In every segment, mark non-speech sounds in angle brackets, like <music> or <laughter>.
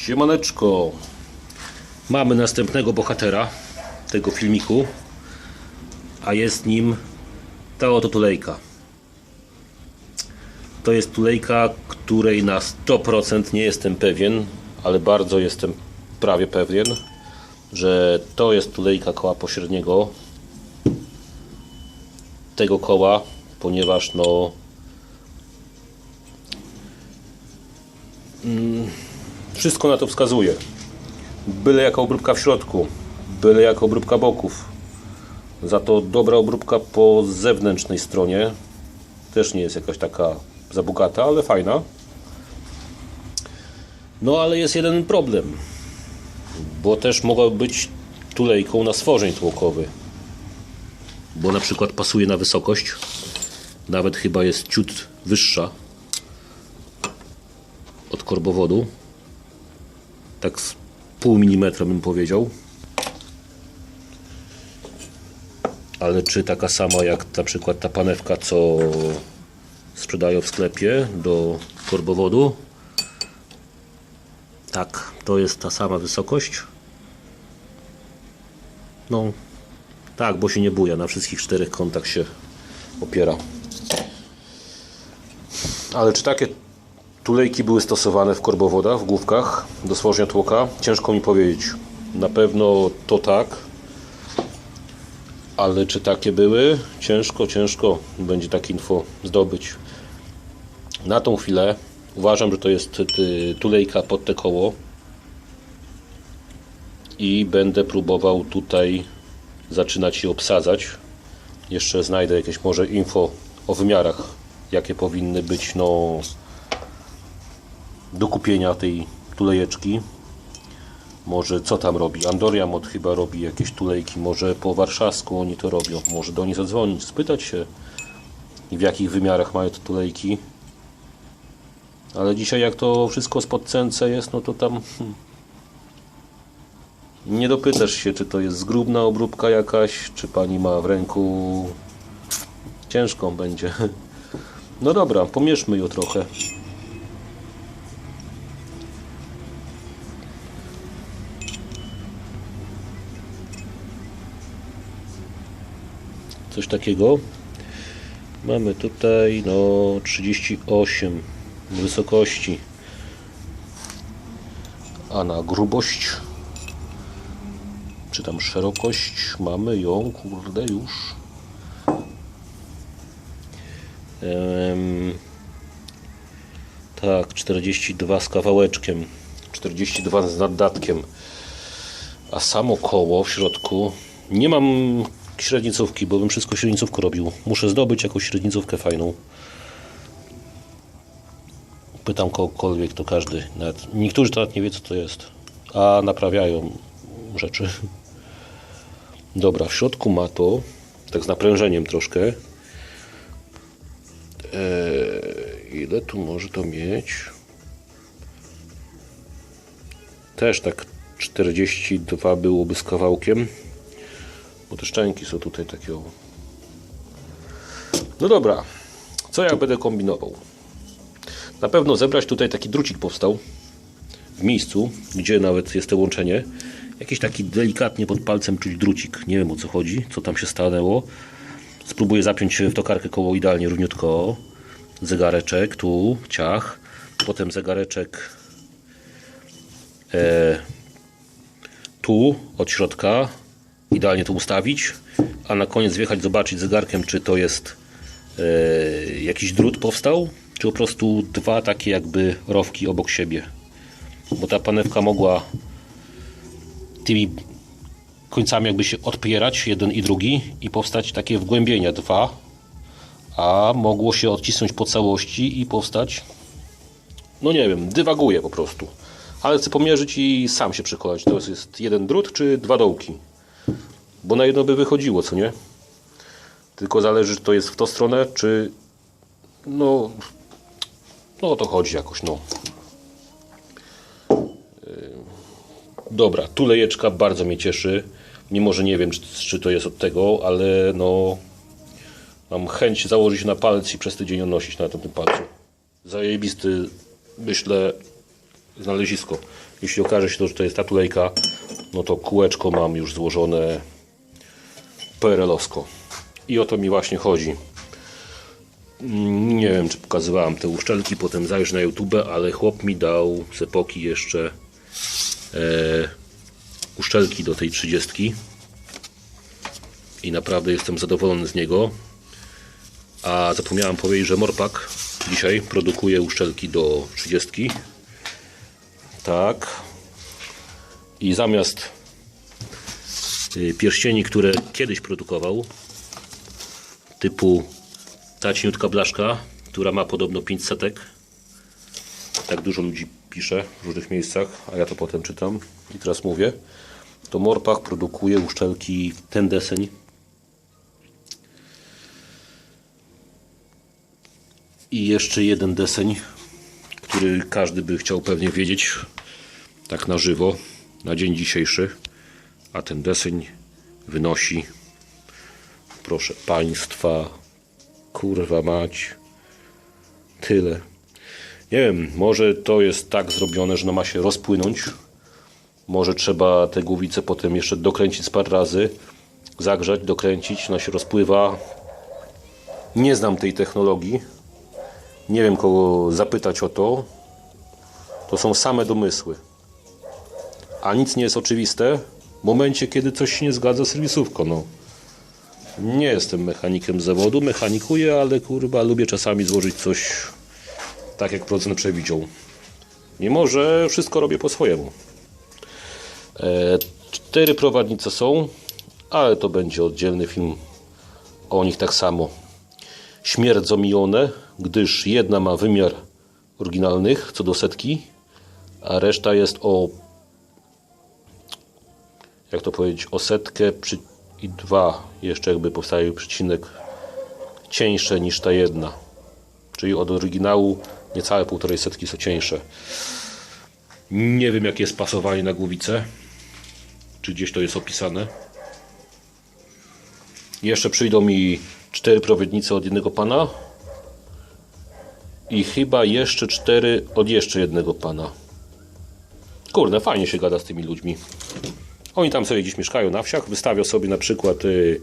Siemaneczko. Mamy następnego bohatera tego filmiku, a jest nim ta oto tulejka. To jest tulejka, której na 100% nie jestem pewien, ale bardzo jestem prawie pewien, że to jest tulejka koła pośredniego tego koła, ponieważ no Wszystko na to wskazuje. Byle jaka obróbka w środku, byle jaka obróbka boków. Za to dobra obróbka po zewnętrznej stronie też nie jest jakaś taka za bogata, ale fajna. No ale jest jeden problem, bo też mogła być tulejką na stworzeń tłokowy. Bo na przykład pasuje na wysokość, nawet chyba jest ciut wyższa od korbowodu tak z pół milimetra bym powiedział. Ale czy taka sama jak na przykład ta panewka, co sprzedają w sklepie do korbowodu? Tak, to jest ta sama wysokość. No, tak, bo się nie buja, na wszystkich czterech kątach się opiera. Ale czy takie tulejki były stosowane w korbowodach, w główkach do stworzenia tłoka? Ciężko mi powiedzieć. Na pewno to tak. Ale czy takie były? Ciężko, ciężko będzie takie info zdobyć. Na tą chwilę uważam, że to jest ty- tulejka pod te koło. I będę próbował tutaj zaczynać je obsadzać. Jeszcze znajdę jakieś może info o wymiarach, jakie powinny być no, do kupienia tej tulejeczki. Może co tam robi? Andoria Mod chyba robi jakieś tulejki, może po warszawsku oni to robią. Może do nich zadzwonić, spytać się w jakich wymiarach mają te tulejki. Ale dzisiaj jak to wszystko spod cence jest, no to tam hmm, nie dopytasz się, czy to jest zgrubna obróbka jakaś, czy pani ma w ręku ciężką będzie. <laughs> No dobra, pomieszmy ją trochę. Coś takiego. Mamy tutaj no 38 wysokości, a na grubość czy tam szerokość mamy ją, kurde już. Em, tak, 42 z kawałeczkiem, 42 z naddatkiem, a samo koło w środku nie mam średnicówki, bo bym wszystko średnicówką robił. Muszę zdobyć jakąś średnicówkę fajną. Pytam kogokolwiek, to każdy. Nawet, niektórzy to nawet nie wie, co to jest. A naprawiają rzeczy. Dobra, w środku ma to, tak z naprężeniem troszkę. Eee, ile tu może to mieć? Też tak 42 byłoby z kawałkiem. Bo te szczęki są tutaj takie. No dobra, co ja będę kombinował? Na pewno zebrać tutaj taki drucik powstał w miejscu, gdzie nawet jest to łączenie. Jakiś taki delikatnie pod palcem czuć drucik. Nie wiem o co chodzi, co tam się stanęło. Spróbuję zapiąć w tokarkę koło idealnie równiutko. Zegareczek tu, ciach. Potem zegareczek e, tu od środka idealnie to ustawić, a na koniec wjechać, zobaczyć zegarkiem, czy to jest e, jakiś drut powstał, czy po prostu dwa takie jakby rowki obok siebie. Bo ta panewka mogła tymi końcami jakby się odpierać, jeden i drugi, i powstać takie wgłębienia, dwa, a mogło się odcisnąć po całości i powstać, no nie wiem, dywaguję po prostu. Ale chcę pomierzyć i sam się przekonać, to jest jeden drut, czy dwa dołki. Bo na jedno by wychodziło, co nie? Tylko zależy, czy to jest w tą stronę, czy... No... No o to chodzi jakoś, no. Yy, Dobra, tulejeczka bardzo mnie cieszy. Mimo, że nie wiem, czy, to jest od tego, ale no... Mam chęć założyć na palec i przez tydzień nosić na tym palcu. Zajebisty, myślę, znalezisko. Jeśli okaże się to, że to jest ta tulejka, no to kółeczko mam już złożone PRL-owsko. I o to mi właśnie chodzi. Mm, Nie wiem, czy pokazywałem te uszczelki, potem zajrzę na YouTube, ale chłop mi dał z epoki jeszcze e, uszczelki do tej 30 i naprawdę jestem zadowolony z niego. A zapomniałem powiedzieć, że Morpak dzisiaj produkuje uszczelki do 30. Tak. I zamiast pierścieni, które kiedyś produkował, typu ta cieniutka blaszka, która ma podobno 5 setek. Tak dużo ludzi pisze w różnych miejscach, a ja to potem czytam i teraz mówię. To Morpak produkuje uszczelki ten deseń. I jeszcze jeden deseń, który każdy by chciał pewnie wiedzieć tak na żywo, na dzień dzisiejszy. A ten deseń wynosi, proszę Państwa, kurwa mać, tyle. Nie wiem, może to jest tak zrobione, że no ma się rozpłynąć. Może trzeba te głowice potem jeszcze dokręcić parę razy, zagrzać, dokręcić, ona się rozpływa. Nie znam tej technologii. Nie wiem kogo zapytać o to. To są same domysły. A nic nie jest oczywiste momencie, kiedy coś się nie zgadza z serwisówką. No. Nie jestem mechanikiem zawodu, mechanikuję, ale kurwa lubię czasami złożyć coś tak jak producent przewidział. Mimo, że wszystko robię po swojemu. E, cztery prowadnice są, ale to będzie oddzielny film o nich tak samo. Śmierdzą mi one, gdyż jedna ma wymiar oryginalnych co do setki, a reszta jest o jak to powiedzieć, o setkę przy, i dwa jeszcze jakby powstaje przecinek cieńsze niż ta jedna. Czyli od oryginału niecałe półtorej setki są cieńsze. Nie wiem jakie jest pasowanie na głowicę. Czy gdzieś to jest opisane. Jeszcze przyjdą mi cztery prowadnice od jednego pana. I chyba jeszcze cztery od jeszcze jednego pana. Kurde, fajnie się gada z tymi ludźmi. Oni tam sobie gdzieś mieszkają na wsiach, wystawią sobie na przykład y,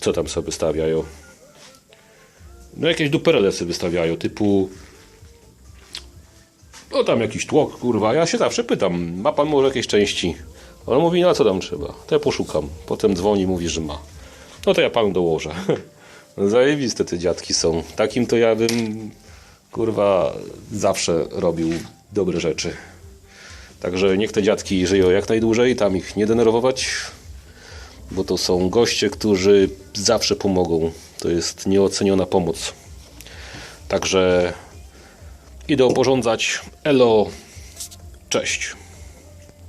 co tam sobie wystawiają? No jakieś duperele sobie wystawiają, typu no tam jakiś tłok, kurwa, ja się zawsze pytam, ma pan może jakieś części? On mówi, no a co tam trzeba? To ja poszukam. Potem dzwoni, mówi, że ma. No to ja panu dołożę. <laughs> Zajebiste te dziadki są. Takim to ja bym, kurwa, zawsze robił dobre rzeczy. Także niech te dziadki żyją jak najdłużej, tam ich nie denerwować, bo to są goście, którzy zawsze pomogą. To jest nieoceniona pomoc. Także idę oporządzać. Elo, cześć.